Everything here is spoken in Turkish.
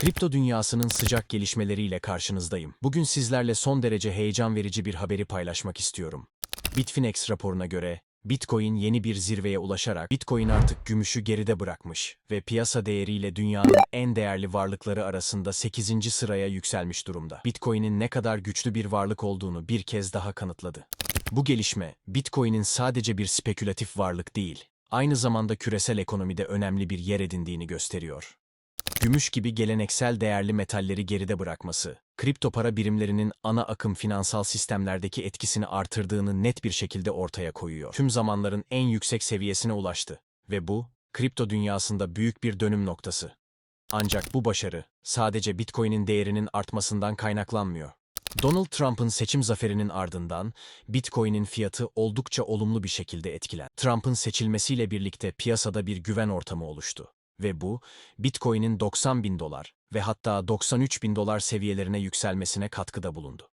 Kripto dünyasının sıcak gelişmeleriyle karşınızdayım. Bugün sizlerle son derece heyecan verici bir haberi paylaşmak istiyorum. Bitfinex raporuna göre Bitcoin yeni bir zirveye ulaşarak Bitcoin artık gümüşü geride bırakmış ve piyasa değeriyle dünyanın en değerli varlıkları arasında 8. sıraya yükselmiş durumda. Bitcoin'in ne kadar güçlü bir varlık olduğunu bir kez daha kanıtladı. Bu gelişme, Bitcoin'in sadece bir spekülatif varlık değil, aynı zamanda küresel ekonomide önemli bir yer edindiğini gösteriyor. Gümüş gibi geleneksel değerli metalleri geride bırakması, kripto para birimlerinin ana akım finansal sistemlerdeki etkisini artırdığını net bir şekilde ortaya koyuyor. Tüm zamanların en yüksek seviyesine ulaştı ve bu, kripto dünyasında büyük bir dönüm noktası. Ancak bu başarı sadece Bitcoin'in değerinin artmasından kaynaklanmıyor. Donald Trump'ın seçim zaferinin ardından Bitcoin'in fiyatı oldukça olumlu bir şekilde etkilen. Trump'ın seçilmesiyle birlikte piyasada bir güven ortamı oluştu ve bu Bitcoin'in 90 bin dolar ve hatta 93 bin dolar seviyelerine yükselmesine katkıda bulundu.